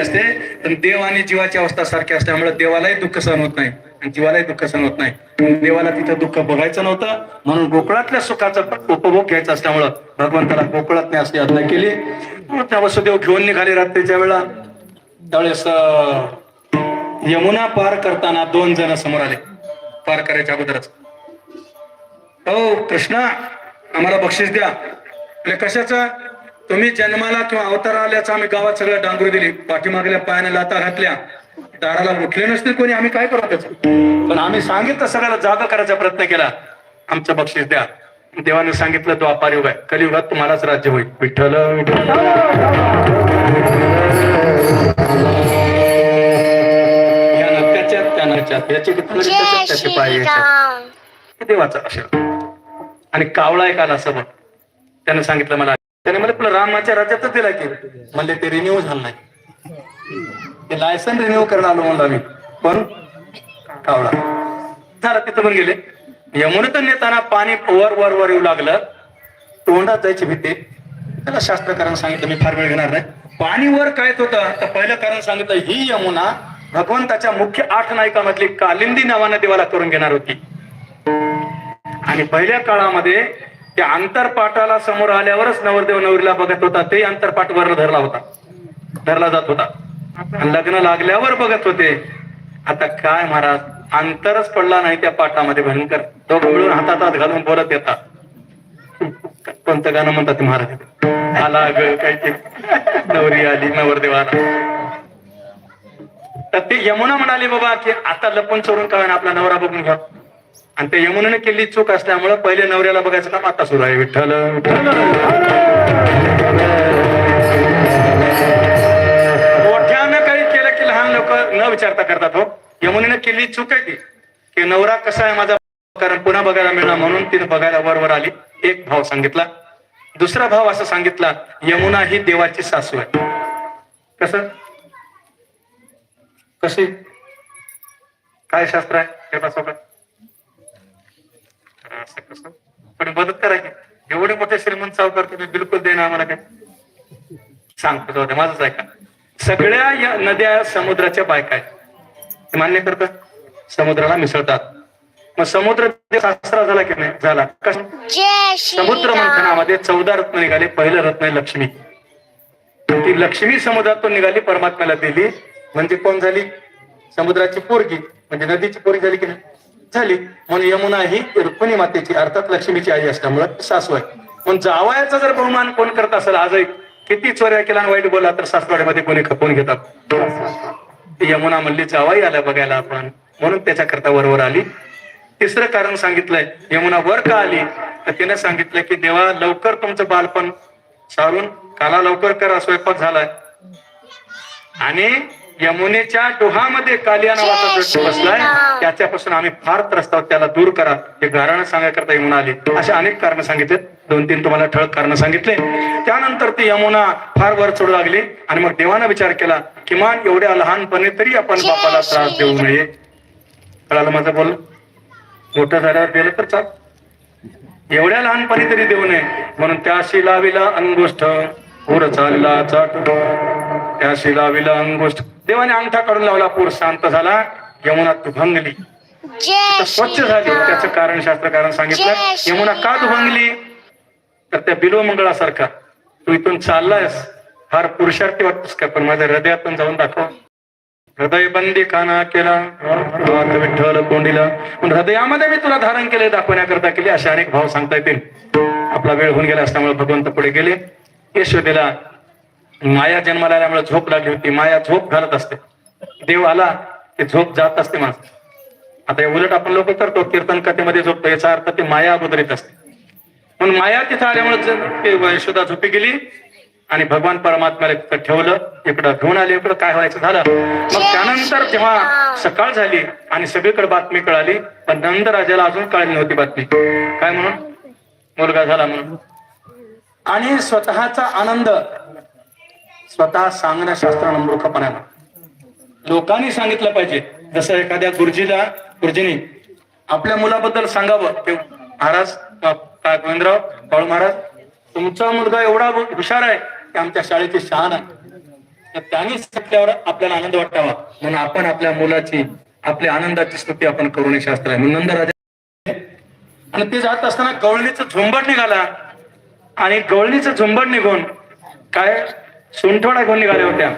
असते पण देव आणि जीवाची अवस्था सारखी असल्यामुळे देवालाही दुःख सहन होत नाही आणि जीवालाही दुःख सहन होत नाही. देवाला तिथं दुःख बघायचं नव्हतं. म्हणून गोकुळातल्या सुखाचा पण उपभोग घ्यायचा असल्यामुळं भगवंताला गोकुळात अशी आज्ञा केली. त्या वसुदेव घेऊन निघाले रात्रीच्या वेळा त्यावेळेस यमुना पार करताना दोन जण समोर आले. पार करायच्या अगोदरच. हो कृष्णा आम्हाला बक्षीस द्या. कशाचं? तुम्ही जन्माला किंवा अवतार आल्याचं आम्ही गावात सगळं डांगरू दिली. पाठीमागल्या पायाने लाता घातल्या. दाराला उठले नसतील कोणी आम्ही काय करू त्याचं? पण आम्ही सांगितलं सगळ्याला जागा करायचा प्रयत्न केला. आमचं बक्षीस द्या. देवाने सांगितलं द्वापार युग आहे. कलियुगात तुम्हालाच राज्य होईल. विठ्ठल विठ्ठल. देवाचा असेल आणि कावळा एक आला असं बघ त्याने सांगितलं मला त्याने मला तुला रामाच्या राज्यातच दिला की. म्हणले ते रिन्यू झालं नाही. ते लायसन रिन्यू करायला आलो म्हणलं मी पण कावळा. झालं तिथं पण गेले. यमुनेतून नेताना पाणी वर वर वर येऊ लागलं. तोंडात जायची भीती. त्याला शास्त्रकारांना सांगितलं मी फार वेळ घेणार नाही. पाणी वर काय येत होतं. तर पहिलं कारण सांगितलं ही यमुना भगवंताच्या मुख्य आठ नायकामधली कालिंदी नावानं देवाला करून घेणार होती. आणि पहिल्या काळामध्ये त्या आंतरपाठाला समोर आल्यावरच नवरदेव नवरीला बघत होता. ते अंतरपाठ वर धरला होता. धरला जात होता. आणि लग्न लागल्यावर बघत होते. आता काय महाराज? अंतरच पडला नाही त्या पाठामध्ये भयंकर. तो मिळून हातात हात घालून बोलत येतात कोणतं गाणं म्हणतात ते महाराज आला ग काय नवरी आली नवरदेवाला तर ते यमुना म्हणाली बाबा की आता लपून सोडून काय आपला नवरा बघून घ्या. आणि ते यमुनेने केली चूक असल्यामुळं पहिले नवऱ्याला बघायचं काम आता सुरू आहे. विठ्ठल मोठ्यानं काही केलं की लहान लोक न विचारता करतात हो. यमुनेने केली चूक आहे ती. की नवरा कसा आहे माझा? कारण पुन्हा बघायला मिळणार म्हणून तिने बघायला वरवर आली. एक भाव सांगितला. दुसरा भाव असं सांगितला यमुना ही देवाची सासू आहे. कसं? कशी? काय शास्त्र आहे? असं कसं? पण मदत करा की एवढे मोठे श्रीमंत सावकार तुम्ही बिलकुल देणार आम्हाला काय? सांगतो माझंच ऐका. सगळ्या या नद्या समुद्राच्या बायका आहेत. ते मान्य करतात? समुद्राला मिसळतात. मग समुद्र शास्त्र झाला की नाही? झाला. समुद्र मंथनामध्ये चौदा रत्न निघाले. पहिलं रत्न आहे लक्ष्मी. ती लक्ष्मी समुद्रातून निघाली परमात्म्याला दिली. म्हणजे कोण झाली? समुद्राची पोरगी. म्हणजे नदीची पोरगी झाली की नाही? झाली. म्हणून यमुना ही रुक्मिणी मातेची अर्थात लक्ष्मीची आई असल्यामुळे सासू आहे. पण जावयाचा जर बहुमान कोण करत असेल आजही किती चोऱ्या केला आणि वाईट बोला तर सासवाड्यामध्ये कोणी खपवून घेतात? यमुना म्हणली जावाई आल्या बघायला आपण. म्हणून त्याच्याकरता वरवर आली. तिसरं कारण सांगितलंय यमुना वर का आली? तर तिने सांगितलं की देवा लवकर तुमचं बालपण सारून काला लवकर करा स्वयंपाक झालाय. आणि यमुनेच्या डोहामध्ये कालिया नावाचा जो जय बसलाय. त्याच्यापासून आम्ही फार त्रस्त आहोत. त्याला दूर करा. हे गाराणं सांगायकरता यमुना आली. असे अनेक कारण सांगितले. दोन तीन तुम्हाला ठळक कारण सांगितले. त्यानंतर ती यमुना फार वर चढू लागली आणि मग देवानं विचार केला किमान एवढ्या लहानपणी तरी आपण बापाला त्रास देऊ. नये. कळालं माझं बोल मोठं झाल्यावर दिलं तर चाल. एवढ्या लहानपणी तरी देऊ नये. म्हणून त्या शिलाविला अंगुष्ठ पूर चालला चाट त्या शिलाविला अंगुष्ठ देवाने अंगठा काढून लावला पूर शांत झाला यमुना दुभंगली स्वच्छ झाली त्याचं कारण शास्त्रकारांनी सांगितलं यमुना का. दुभंगली तर त्या बिलो मंगळासारखा. तू इथून चाललायस. फार पुरुषार्थी वाटतोस का? पण माझ्या हृदयातून जाऊन दाखव. हृदय बंदी काना केला विठ्ठल कोंडीला. पण हृदयामध्ये मी तुला धारण केले दाखवण्याकरता केले असे अनेक भाव सांगता येतील. आपला वेळ होऊन गेला असल्यामुळे भगवंत पुढे गेले. यशोदेला माया जन्माला आल्यामुळे झोप लागली होती. माया झोप घालत असते. देव आला ते झोप जात असते माणसं. आता हे उलट आपण लोक करतो. कीर्तन कथेमध्ये झोपतो. याचा अर्थ ती माया अगोदर येत असते. पण माया तिथं आल्यामुळे ते यशोदा झोपी गेली आणि भगवान परमात्म्याला तिथं ठेवलं इकडं घेऊन आले इकडं काय व्हायचं झालं? मग त्यानंतर जेव्हा सकाळ झाली आणि सगळीकडे बातमी कळाली पण नंद राजाला अजून कळली नव्हती बातमी. काय म्हणून? मुलगा झाला म्हणून. आणि स्वतःचा आनंद स्वतः सांगण्या शास्त्रानं मूर्खपणाला लोकांनी सांगितलं पाहिजे. जसं एखाद्या गुरुजीला गुरुजीने आपल्या मुलाबद्दल सांगावं. की महाराज गोविंदराव बाळू महाराज तुमचा मुलगा एवढा हुशार आहे की आमच्या शाळेची शहाण आहे. तर त्यांनी संपल्यावर आपल्याला आनंद वाटावा. म्हणून आपण आपल्या मुलाची आपल्या आनंदाची स्तुती आपण करू नये शास्त्र आहे. म्हणून नंदराजा आणि ते जात असताना गवळणीचं झुंबड निघाला. आणि गवळणीचं झुंबड निघून काय? सुंठवडा घेऊन निघाल्या होत्या.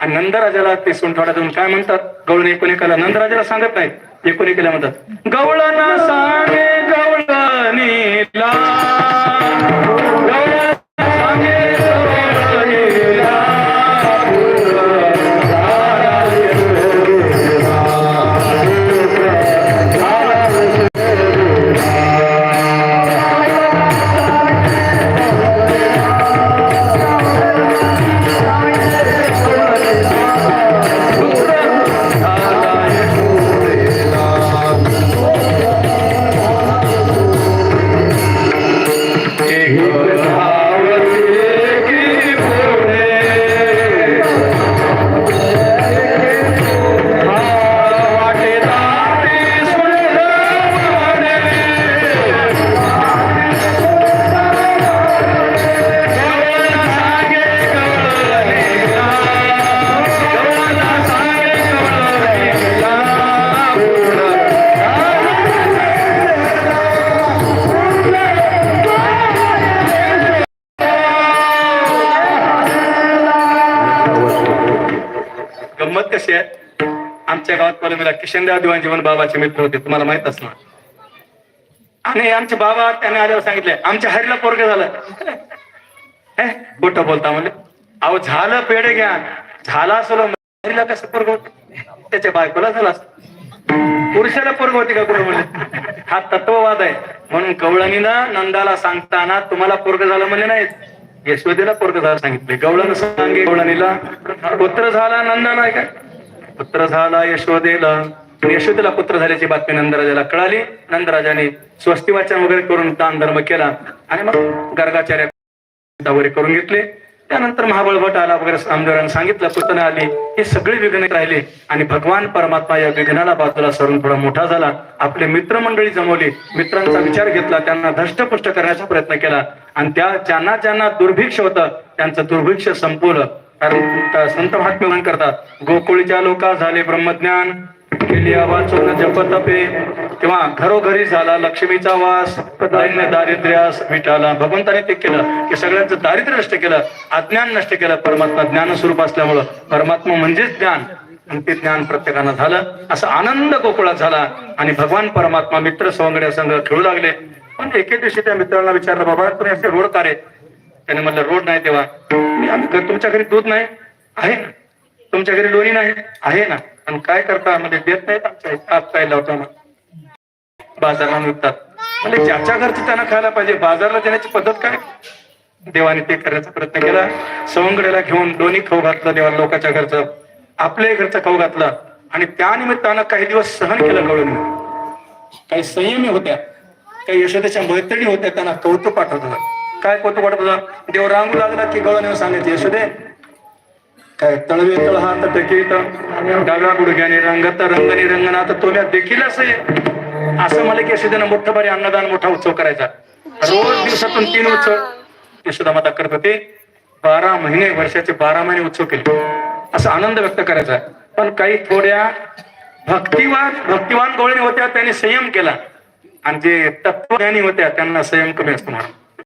आणि नंदराजाला ते सुंठवडा देऊन काय म्हणतात? गवळण एकूण एकाला नंदराजाला सांगत नाहीत. एकूण एकाला म्हणतात. गवळणा सांगे गवळणीला. गंमत कशी आहे? आमच्या गावात मला किशनदेव दिवाण जीवन बाबाचे मित्र होते तुम्हाला माहीत असणार. आणि आमचे बाबा त्याने आल्यावर सांगितले आमच्या हरीला पोरग झालं. बोट बोलता म्हणजे अहो झालं पेढे घ्या झाला असलो हरीला कसं पोरग होत? त्याच्या बायकोला झाला असतं. पुरुषाला पोरग होती का कुठं म्हणले? हा तत्ववाद आहे. म्हणून कवळणीनं नंदाला सांगताना तुम्हाला पोरग झालं म्हणले नाहीत. यशोदेला पोरग झाला सांगितले. गवळण सांगे गवळणीला पुत्र झाला नंदा नाही काय पुत्र झाला यशोदेला. यशोदेला पुत्र झाल्याची बातमी नंदराजाला कळाली. नंदराजाने स्वस्ती वाचन वगैरे करून दान धर्म केला. आणि मग गर्गाचार्य वगैरे करून घेतले. त्यानंतर महाबळ भट आला वगैरे आमदारांनी सांगितलं पुतना आली हे सगळे विघ्न राहिले. आणि भगवान परमात्मा या विघ्नाला बाजूला सरून थोडा मोठा झाला. आपले मित्रमंडळी जमवली. मित्रांचा विचार घेतला. त्यांना धष्टपुष्ट करण्याचा प्रयत्न केला. आणि त्या ज्यांना ज्यांना दुर्भिक्ष होतं त्यांचं दुर्भिक्ष संपवलं. कारण संत महात्मे म्हण करतात गोकुळीच्या लोका झाले ब्रह्मज्ञान केली वाचून जपतपे. तेव्हा घरोघरी झाला लक्ष्मीचा वास दैन्य दारिद्र्यास विटाला भगवंताने ते केलं की सगळ्यांचं दारिद्र्य नष्ट केलं अज्ञान नष्ट केलं. परमात्मा ज्ञान स्वरूप असल्यामुळं परमात्मा म्हणजेच ज्ञान आणि ते ज्ञान प्रत्येकानं झालं. असं आनंद गोकुळात झाला आणि भगवान परमात्मा मित्र सवंगड्या संघ खेळू लागले. पण एके दिवशी त्या मित्रांना विचारलं बाबा तुम्ही असे रोड का रे? त्याने म्हणलं रोड नाही तेव्हा. आम्ही तुमच्या घरी दूध नाही. आहे ना. तुमच्या घरी लोणी नाही. आहे ना. आणि काय करता? म्हणजे देत नाहीत आमच्या इथं. हात काय लावता बाजारला विकतात म्हणजे ज्याच्या घरचं त्यांना खायला पाहिजे बाजारला देण्याची पद्धत काय? देवाने ते करण्याचा प्रयत्न केला. सवंगड्याला घेऊन दोन्ही खाऊ घातलं देवा लोकांच्या घरचं. आपल्याही घरचं खाऊ घातलं. आणि त्या निमित्तानं काही दिवस सहन केलं कळून काही संयमी होत्या. काही यशोदेच्या मैत्रिणी होत्या त्यांना कौतुक पाठवत होता. काय कौतुक वाटत होता? देव रांगू लागला की गळून सांगायचे यशोदे काय तळवे तळ हात देखील डाव्या गुडघ्याने रंगत रंगणी रंगनात तोल्या देखील असं असं मला की यशोदेनं मोठं भारी अन्नदान मोठा उत्सव करायचा. रोज दिवसातून तीन उत्सव. यशोदा माता करत होते. बारा महिने वर्षाचे बारा महिने उत्सव केले. असा आनंद व्यक्त करायचा. पण काही थोड्या भक्तिवान भक्तिवान गवळणी होत्या त्यांनी संयम केला. आणि जे तत्वज्ञानी होत्या त्यांना संयम कमी असतो म्हणून.